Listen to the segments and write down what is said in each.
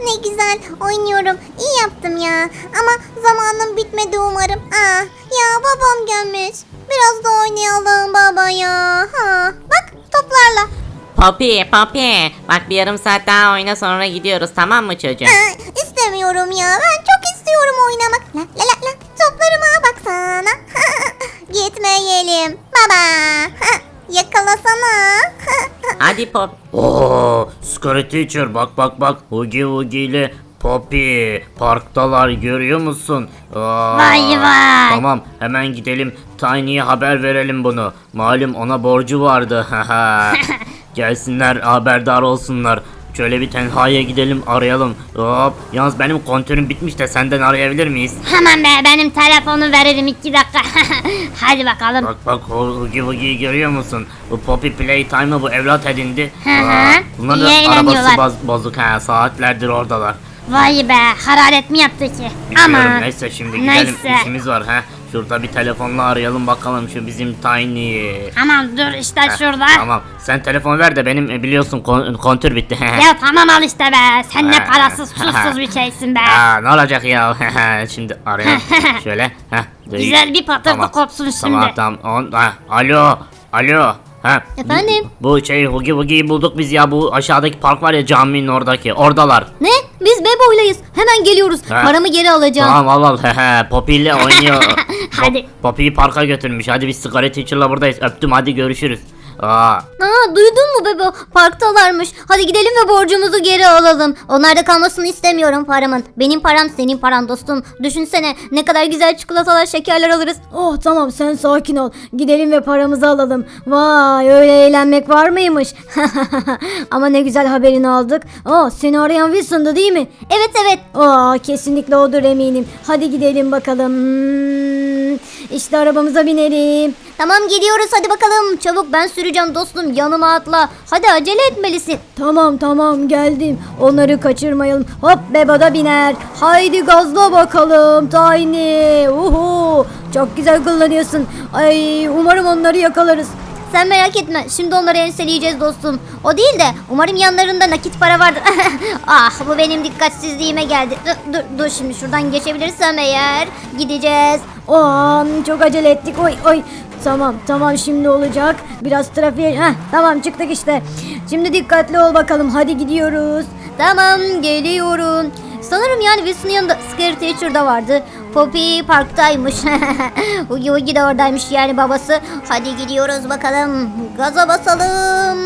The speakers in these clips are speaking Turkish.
ne güzel oynuyorum. İyi yaptım ya. Ama zamanım bitmedi umarım. Aa, ya babam gelmiş. Biraz da oynayalım baba ya. Ha, bak toplarla. Poppy, Poppy. Bak bir yarım saat daha oyna sonra gidiyoruz tamam mı çocuğum? Aa, istemiyorum ya. Ben çok istiyorum oynamak. La la la la. Toplarıma baksana. Gitmeyelim. Baba. Yakalasana. Hadi Pop. Oo, Scary Teacher bak bak bak. Hugi Hugi ile Poppy parktalar görüyor musun? Aa, Vay vay. Tamam hemen gidelim Tiny'ye haber verelim bunu. Malum ona borcu vardı. Gelsinler haberdar olsunlar. Şöyle bir tenhaya gidelim arayalım. Hop. Yalnız benim kontörüm bitmiş de senden arayabilir miyiz? Hemen be benim telefonu veririm iki dakika. Hadi bakalım. Bak bak o Hugi Hugi'yi görüyor musun? Bu Poppy Playtime'ı bu evlat edindi. Hı hı. Aa, Bunların İyi arabası eğleniyorlar. boz- bozuk ha saatlerdir oradalar. Vay be hararet mi yaptı ki? Bilmiyorum Ama neyse şimdi gidelim Neyse. işimiz var ha. Şurada bir telefonla arayalım bakalım şu bizim Tiny'yi. Tamam dur işte Heh, şurada. Tamam sen telefon ver de benim e, biliyorsun kon- kontür bitti. Ya tamam al işte be. Sen ne parasız pulsuz bir şeysin be. Aa, ne olacak ya şimdi arayalım şöyle. Heh. Güzel bir patırtı kopsun Tamam şimdi. tamam. On, ha, alo alo. Ha, Efendim? Bu, bu şey Hugi Hugi'yi bulduk biz ya bu aşağıdaki park var ya caminin oradaki oradalar. Ne? Biz Bebo'ylayız. Hemen geliyoruz. Ha. Paramı geri alacağım. Tamam al al ile oynuyor. Hadi. Poppy'yi parka götürmüş hadi biz sigara teacher'la buradayız öptüm hadi görüşürüz. Aa, Aa, duydun mu Bebo? Parktalarmış. Hadi gidelim ve borcumuzu geri alalım. Onlarda kalmasını istemiyorum paramın. Benim param senin paran dostum. Düşünsene ne kadar güzel çikolatalar, şekerler alırız. Oh tamam sen sakin ol. Gidelim ve paramızı alalım. Vay öyle eğlenmek var mıymış? Ama ne güzel haberini aldık. Oh seni arayan Wilson'dı değil mi? Evet evet. Aa kesinlikle odur eminim. Hadi gidelim bakalım. Hmm, işte arabamıza binelim. Tamam gidiyoruz hadi bakalım. Çabuk ben süreceğim dostum. Yanıma atla. Hadi acele etmelisin. Tamam tamam geldim. Onları kaçırmayalım. Hop Beba da biner. Haydi gazla bakalım Tiny. Uhu. Çok güzel kullanıyorsun. Ay umarım onları yakalarız. Sen merak etme. Şimdi onları enseleyeceğiz dostum. O değil de umarım yanlarında nakit para vardır. ah bu benim dikkatsizliğime geldi. Dur, dur, dur şimdi şuradan geçebilirsem eğer gideceğiz. Aa, çok acele ettik. Oy oy. Tamam tamam şimdi olacak. Biraz trafiğe... Heh, tamam çıktık işte. Şimdi dikkatli ol bakalım. Hadi gidiyoruz. Tamam geliyorum. Sanırım yani Wilson'ın yanında Scary Teacher da vardı. Poppy parktaymış. Hugi Hugi de oradaymış yani babası. Hadi gidiyoruz bakalım. Gaza basalım.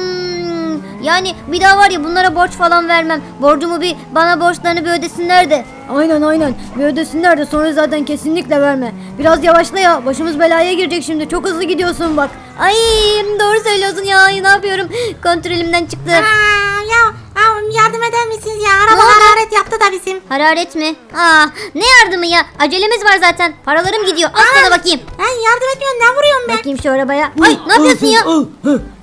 Yani bir daha var ya bunlara borç falan vermem. Borcumu bir bana borçlarını bir ödesinler de. Aynen aynen. Bir ödesinler de sonra zaten kesinlikle verme. Biraz yavaşla ya. Başımız belaya girecek şimdi. Çok hızlı gidiyorsun bak. Ay doğru söylüyorsun ya. Ay, ne yapıyorum? Kontrolümden çıktı. Aa, hararet yaptı da bizim. Hararet mi? Aa, ne yardımı ya? Acelemiz var zaten. Paralarım gidiyor. Al sana bakayım. Ben yardım etmiyorum ne vuruyorum ben? Bakayım şu arabaya. Ay ne yapıyorsun ya?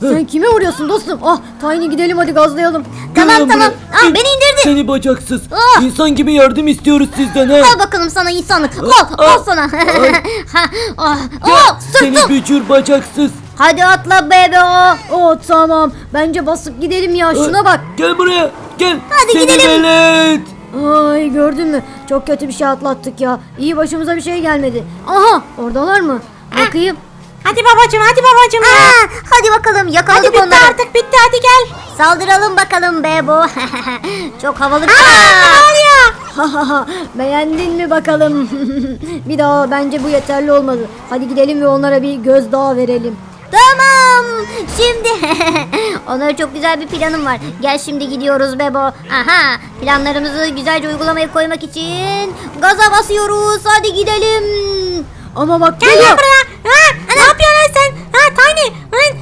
Sen kime vuruyorsun dostum? Ah Tiny gidelim hadi gazlayalım. Tamam tamam. Aa, beni indirdi. Seni bacaksız. Ah! İnsan gibi yardım istiyoruz sizden he. Al bakalım sana insanlık. Al, al sana. ha, ah, Ya, oh, seni sırtım. bücür bacaksız. Hadi atla bebe o. Oh tamam. Bence basıp gidelim ya. Şuna bak. Gel buraya. Gel. Hadi seni gidelim. velet. Ay gördün mü? Çok kötü bir şey atlattık ya. İyi başımıza bir şey gelmedi. Aha oradalar mı? Bakayım. Hadi babacım hadi babacım ya. Aa, hadi bakalım yakaladık Hadi bitti onları. artık bitti hadi gel. Saldıralım bakalım bebo. Çok havalı bir Ha ha ha. Beğendin mi bakalım? bir daha bence bu yeterli olmadı. Hadi gidelim ve onlara bir gözdağı verelim. Tamam. Şimdi onlara çok güzel bir planım var. Gel şimdi gidiyoruz Bebo. Aha planlarımızı güzelce uygulamaya koymak için gaza basıyoruz. Hadi gidelim. Ama bak Gel lan buraya. Ha, ne yapıyorsun sen? Ha Tiny.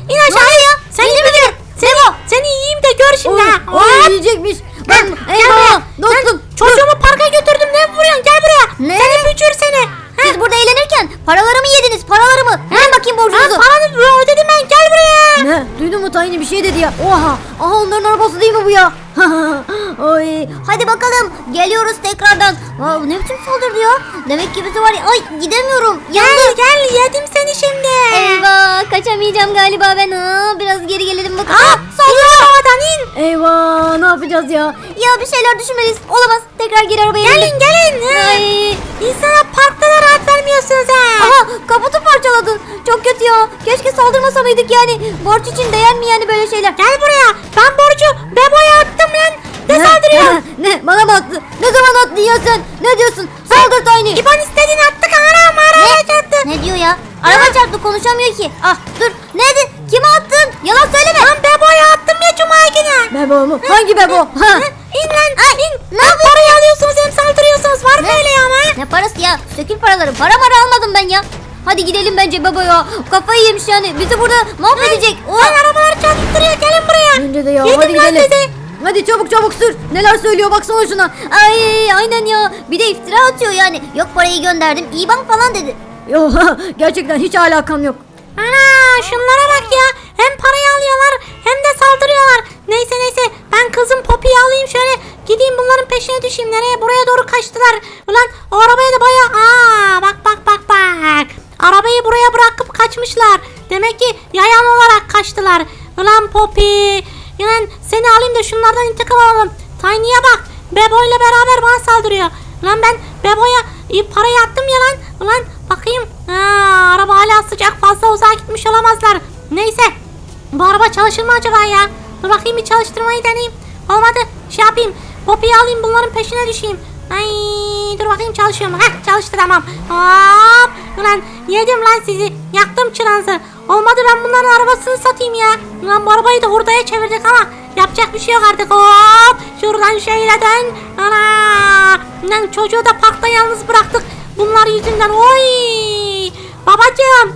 İn aşağı. ya? Sen iyi mi? Seni, seni yiyeyim de gör şimdi Oy, ha. oy yiyecekmiş. Ha, Ben, gel eyvah buraya. dostum. Lan, çocuğumu parka götürdüm ne vuruyorsun gel buraya. Ne? Seni bücür seni. Ha. Siz burada eğlenirken paralarımı yediniz. Paralarımı. Hemen bakayım Ha, borcunuzu. paranı ödedim ben gel buraya. Ne? Duydun mu Tiny bir şey dedi ya. Oha. Aha onların arabası değil mi bu ya? Oy. Hadi bakalım geliyoruz tekrardan. Saldırdı ya? Demek ki bizi var ya. Ay gidemiyorum. Yandım. Gel yedim seni şimdi. Eyvah kaçamayacağım galiba ben. Aa, biraz geri gelelim bakalım. Aa, sallıyor havadan in. Eyvah ne yapacağız ya? Ya bir şeyler düşünmeliyiz. Olamaz. Tekrar geri arabaya Gelin gelin. Ay. İnsana parkta da rahat vermiyorsunuz ha. Aha kaputu parçaladın. Çok kötü ya. Keşke saldırmasa mıydık yani. Borç için değer mi yani böyle şeyler? Gel buraya. Ben borcu Bebo'ya attım lan. Ne saldırıyor? ne? Bana mı attı? Ne zaman attın ya sen? Ne diyorsun? Saldır Tiny. İban istediğini attık anam araya çarptı. Ne diyor ya? Araba çarptı konuşamıyor ki. Ah dur. Neydi? Kime attın? Yalan söyleme. Ben Bebo'ya attım ya cuma günü. Bebo mu? Hangi Bebo? Ha. İn lan in. Ne Hem parayı alıyorsunuz hem saldırıyorsunuz. Var mı öyle ya ama? Ne parası ya? Sökül paraları. Para mara almadım ben ya. Hadi gidelim bence baba ya. Kafayı yemiş yani. Bizi burada mahvedecek. O Lan arabalar çarptırıyor gelin buraya. Bence de ya. Yedim Hadi lan gidelim. sizi. Hadi çabuk çabuk sür. Neler söylüyor baksana şuna. Ay aynen ya. Bir de iftira atıyor yani. Yok parayı gönderdim. İban falan dedi. Yo gerçekten hiç alakam yok. Ana şunlara bak ya. Hem parayı alıyorlar hem de saldırıyorlar. Neyse neyse ben kızım Poppy'yi alayım şöyle gideyim bunların peşine düşeyim. Nereye? Buraya doğru kaçtılar. Ulan o arabaya da baya... Aa bak bak bak bak. Arabayı buraya bırakıp kaçmışlar. Demek ki yayan olarak kaçtılar. Ulan Poppy. Ulan seni alayım da şunlardan intikam alalım. Tiny'ye bak. Bebo ile beraber bana saldırıyor. Ulan ben Bebo'ya e, parayı attım ya lan. Ulan bakayım. Ha, araba hala sıcak fazla uzağa gitmiş olamazlar. Neyse. Bu araba çalışır mı acaba ya? Dur bakayım bir çalıştırmayı deneyeyim. Olmadı. Şey yapayım. Poppy'yi alayım bunların peşine düşeyim. Ay dur bakayım çalışıyor mu? Heh çalıştı tamam. Hop. Ulan yedim lan sizi. Yaktım çırağınızı. Olmadı ben bunların arabasını satayım ya. Ulan bu arabayı da hurdaya çevirdik ama yapacak bir şey yok artık. Hop. Şuradan şöyle dön. Ana. Lan çocuğu da parkta yalnız bıraktık. Bunlar yüzünden. Oy. Babacığım.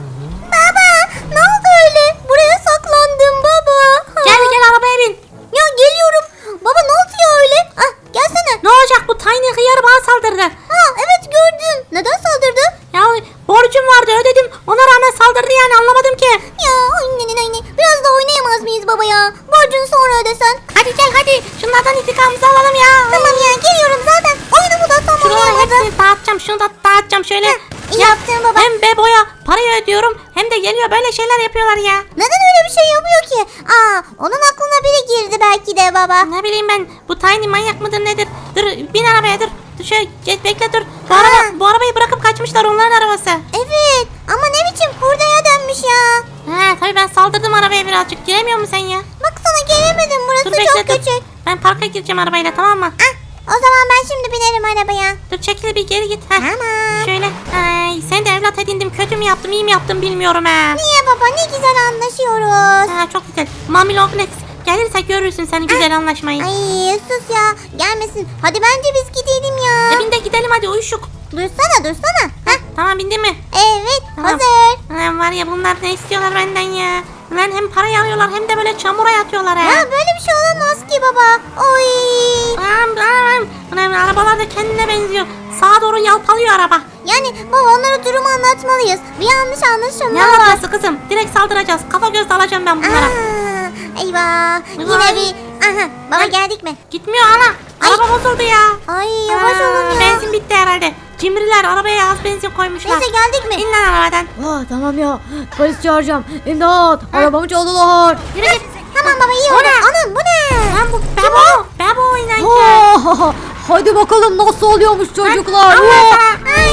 Baba ne oldu öyle? Buraya saklandım baba. Gel gel arabaya bin. Ya geliyorum. Baba ne oldu ya öyle? Ah gelsene. Ne olacak bu tiny hıyar bana saldırdı. Ha evet gördüm. Neden saldırdı? Ya borcum vardı ödedim. Yaptın baba. Hem Bebo'ya parayı ödüyorum hem de geliyor böyle şeyler yapıyorlar ya. Neden öyle bir şey yapıyor ki? Aa onun aklına biri girdi belki de baba. Ne bileyim ben bu Tiny manyak mıdır nedir? Dur bin arabaya dur. Dur şöyle bekle dur. Bu, araba, bu arabayı bırakıp kaçmışlar onların arabası. Evet ama ne biçim hurdaya dönmüş ya. Ha tabii ben saldırdım arabaya birazcık. Giremiyor musun sen ya? Baksana gelemedim burası Dur çok bekle dur. küçük. Ben parka gireceğim arabayla tamam mı? Ah, o zaman ben şimdi binerim arabaya. Dur çekil bir geri git. Heh. Tamam. Şöyle. Ay, sen de evlat edindim. Kötü mü yaptım, iyi mi yaptım bilmiyorum ha. Niye baba ne güzel anlaşıyoruz. Ha, çok güzel. Mami Longlegs gelirse görürsün senin güzel anlaşmayı. Ay sus ya gelmesin. Hadi bence biz gidelim ya. E bin de gidelim hadi uyuşuk. Dursana dursana. Heh, Tamam bindin mi? evet Tamam. hazır. Lan var ya bunlar ne istiyorlar benden ya. Lan hem parayı alıyorlar hem de böyle çamura yatıyorlar ha. Ya böyle bir şey olamaz ki baba. Oy. Lan, lan, lan, arabalar da kendine benziyor. Sağa doğru yalpalıyor araba. Yani baba onlara durumu anlatmalıyız. Bir yanlış anlaşılma Ne var. anlatması kızım? Direkt saldıracağız. Kafa göz alacağım ben bunlara. Aa, eyvah. Yine Vay. bir... Aha baba geldik mi? Gitmiyor ana. Araba bozuldu ya. Ay yavaş Aa, olun ya. Benzin bitti herhalde. Cimriler arabaya az benzin koymuşlar. Neyse geldik mi? İn lan arabadan. Ah tamam ya. Polis çağıracağım. İmdat. Arabamı çaldılar. Yürü git. Tamam baba iyi oldu. Anam bu ne? Lan bu bebo. Bebo inancı. Hadi bakalım nasıl oluyormuş çocuklar. Ay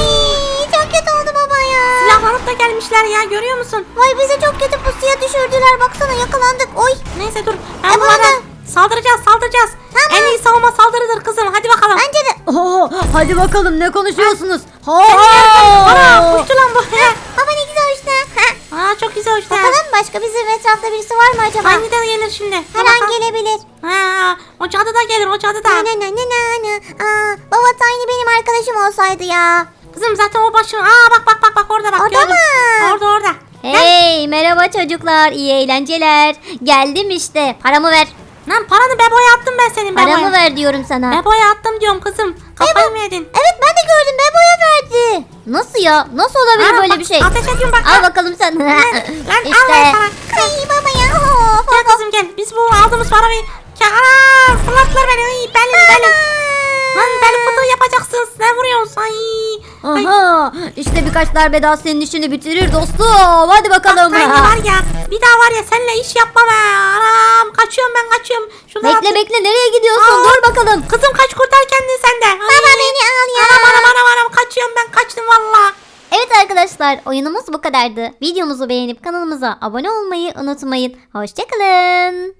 çok kötü oldu baba ya. Silahlanıp da gelmişler ya görüyor musun? Vay bizi çok kötü pusuya düşürdüler. Baksana yakalandık. Oy. Neyse dur. E, Ben bana bunlara da- saldıracağız saldıracağız. Tamam. En iyi savunma saldırıdır kızım. Hadi bakalım. Bence de. Ah, Hadi bakalım ne konuşuyorsunuz? Ana Ha. uçtu lan bu. Baba ne güzel işte. Aa çok güzel uçtu. Bakalım başka bizim etrafta birisi var mı acaba? Aynı de gelir şimdi. Her an bakalım. gelebilir. Ha, o cadı da gelir o cadı da. Na na na na na. Aa, baba Tiny benim arkadaşım olsaydı ya. Kızım zaten o başın. Aa bak bak bak bak orada bak. Orada gördüm. mı? Orada orada. Hey merhaba çocuklar iyi eğlenceler. Geldim işte paramı ver. Lan paranı Bebo'ya attım ben senin Bebo'ya. Paramı ver diyorum sana. Bebo'ya attım diyorum kızım. Kafayı mı yedin? Evet ben de gördüm Bebo'ya verdi. Nasıl ya? Nasıl olabilir Aa, böyle bak, bir şey? Ateş ediyorum bak. Al bakalım sen. Lan al lan işte. sana. Ay baba ya. Of, Gel kızım gel. Biz bu aldığımız parayı Ya ana fırlattılar beni. Ay, belim belim. Lan bel fıtığı yapacaksınız. Ne vuruyorsun? Ay. Aha işte birkaç darbe daha senin işini bitirir dostum. Hadi bakalım. Tiny var ya bir daha var ya seninle iş yapmam ha. Kaçıyorum. Şuradan Bekle atla- bekle nereye gidiyorsun? Aa. Dur bakalım. Kızım kaç kurtar kendini sen de. Baba beni al ya. Anam anam anam anam kaçıyorum ben kaçtım valla. Evet arkadaşlar oyunumuz bu kadardı. Videomuzu beğenip kanalımıza abone olmayı unutmayın. Hoşçakalın.